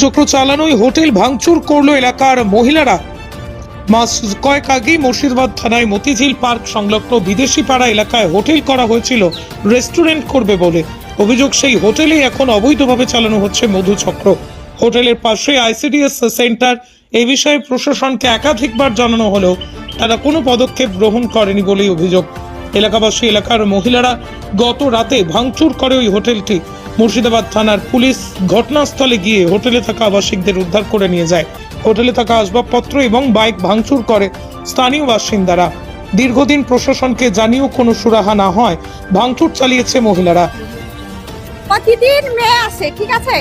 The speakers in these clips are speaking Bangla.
চক্র চালানোই হোটেল ভাঙচুর করল এলাকার মহিলারা। মাস কয়েক আগেই মুর্শিদাবাদ থানায় মতিঝিল পার্ক সংলগ্ন বিদেশি পাড়া এলাকায় হোটেল করা হয়েছিল, রেস্টুরেন্ট করবে বলে। অভিযোগ, সেই হোটেলেই এখন অবৈধভাবে চালানো হচ্ছে মধুচক্র। হোটেলের পাশে আইসিডিএস সেন্টার, এ বিষয়ে প্রশাসনকে একাধিকবার জানানো হলেও তারা কোনো পদক্ষেপ গ্রহণ করেনি বলেই অভিযোগ। এলাকাবাসী, এলাকার মহিলারা গত রাতে ভাঙচুর করে ওই হোটেলটি। মুর্শিদাবাদ থানার পুলিশ ঘটনাস্থলে গিয়ে হোটেলে থাকা আবাসিকদের উদ্ধার করে নিয়ে যায়। হোটেলে থাকা আসবাবপত্র এবং বাইক ভাঙচুর করে স্থানীয় বাসিন্দারা। দীর্ঘদিন প্রশাসনকে জানিয়েও কোনো সুরাহা না হয়, ভাঙচুর চালিয়েছে মহিলারা। প্রতিদিন মেয়ে আসে, ঠিক আছে?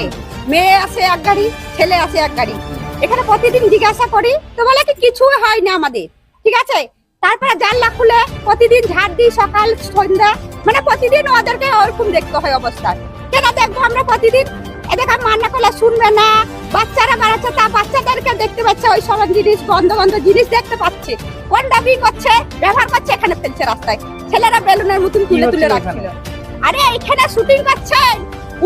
মেয়ে আসে এক গাড়ি, ছেলে আসে এক গাড়ি। এখানে প্রতিদিন জিজ্ঞাসা করি, তো বলে কি কিছু হয় না আমাদের, ঠিক আছে? তারপরে জানলা খুলে প্রতিদিন ঝাড় দিই সকাল, সন্ধ্যা মানে প্রতিদিন ওদেরকে ওরকম দেখতে হয় অবস্থা। কেন দেখব আমরা প্রতিদিন? এদেরকে মান্না করলে শুনবে না। বাচ্চারা বাড়াচ্ছে তা বাচ্চাদেরকে দেখতে পাচ্ছে ওই সব জিনিস বন্ধ বন্ধ জিনিস দেখতে পাচ্ছে। কোন দাবি করছে? ব্যবহার করছে এখানে ফেলছে রাস্তায়। ছেলেরা বেলুনের মতন তুলে তুলে রাখছিল। আরে এখানে শুটিং করছে।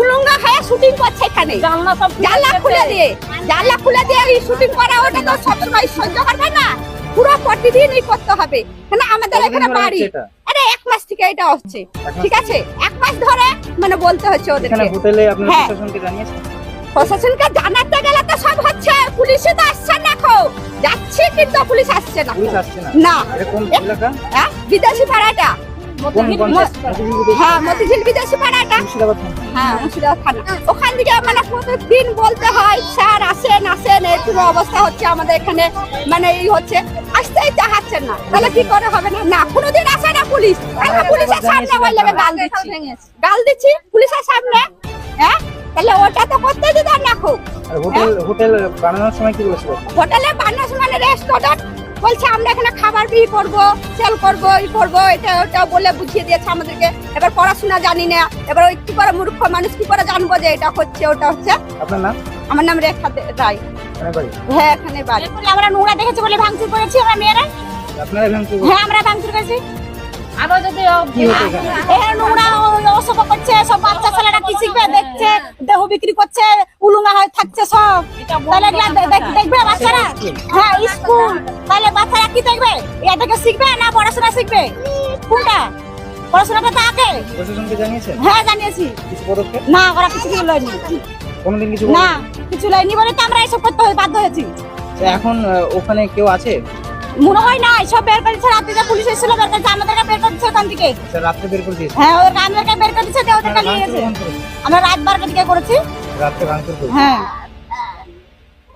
উলঙ্গা হয়ে শুটিং করছে এখানে। জানলা সব জানলা খুলে দিয়ে জানলা খুলে দিয়ে শুটিং করা ওটা তো সবসময় সহ্য করবে না। পুরো প্রতিদিনই করতে হবে। কেন আমাদের এখানে বাড়ি। এক মাস থেকে এটা হচ্ছে। ঠিক আছে? এক মাস ধরে মানে বলতে হচ্ছে ওদেরকে। হোটেলে আপনি হ্যাঁ। প্রশাসনকে জানিয়েছেন? প্রশাসনকে জানাতে গেলে তো সব হচ্ছে। পুলিশে তো আসছে না খো যাচ্ছে কিন্তু পুলিশ আসছে না। পুলিশ আসছে না। না। এরকম এলাকা? হ্যাঁ? বিদেশি পাড়াটা হ্যাঁ মতিঝিল বিদেশি পাড়াটা। হ্যাঁ মুর্শিদাবাদ থানা ওখান থেকে মানে প্রতিদিন বলতে হয় স্যার আসেন আসেন। এরকম অবস্থা হচ্ছে আমাদের এখানে। মানে এই হচ্ছে আসতেই চাহাচ্ছেন না। তাহলে কি করে হবে না? না কোনোদিন আসে না পুলিশ। পুলিশের সামনে গাল দিচ্ছি। গাল দিচ্ছি পুলিশের সামনে? হ্যাঁ? তাহলে ওটা তো করতে দিতাম না খুব। আর হোটেল হোটেল বানানোর সময় কি বলেছিল? হোটেলে বান্নাস মানে রেস্টুরেন্ট বলছে আমরা এখানে খাবার বিক্রি করব সেল করব ই করব। এটা ওটা বলে বুঝিয়ে দিয়েছে আমাদেরকে। এবার পড়াশোনা জানি না। এবার ওই কি করে মূর্খ মানুষ কি করে জানব যে এটা হচ্ছে ওটা হচ্ছে? আপনার নাম? আমার নাম রেখা রায়। হ্যাঁ এখানে বাড়ি। আমরা নোংরা দেখেছি বলে ভাঙচুর করেছি আমরা মেয়েরা? আপনারা এখানে হ্যাঁ আমরা ভাঙচুর করেছি। আবার যদি নোংরা অসভ্য করছে সব দেখছে দেহ বিক্রি করছে উলুঙ্গা হয়ে থাকছে সব। তাহলে দেখ- দেখবে বাচ্চারা হ্যাঁ স্কুল। তাহলে বাচ্চারা কি দেখবে? এটা থেকে শিখবে না পড়াশোনা শিখবে? কোনটা? পড়াশোনাটা তো আগে। হ্যাঁ জানিয়েছি। না ওরা কিছু কিছু লয়নি। কোনোদিন কিছু না কিছু লয়নি বলে তো আমরা এসব করতে বাধ্য হয়েছি। এখন ওখানে কেউ আছে? মনে হয় না সব বের করেছে রাত্রিতে পুলিশ এসেছিল বের করেছে আমাদেরকে বের করে দিচ্ছে ওখান থেকে। রাত্রে বের করে দিয়েছে? হ্যাঁ আমাদেরকে বের করে দিচ্ছে ওদেরকে নিয়ে গেছে। আমরা রাত বারোটার দিকে করেছি। রাত্রে ভাঙচুর করেছে? হ্যাঁ।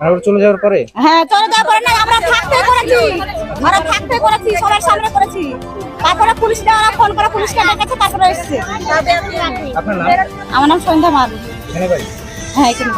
আর চলে যাওয়ার পরে? হ্যাঁ চলে যাওয়ার পরে না আমরা থাকতে করেছি। আমরা থাকতে করেছি সবার সামনে করেছি। তারপরে পুলিশ দেওয়ারা ফোন করে পুলিশকে ডেকেছে তারপরে এসছে। আপনার নাম? আমার নাম সন্ধ্যা মাল। হ্যাঁ এখানে।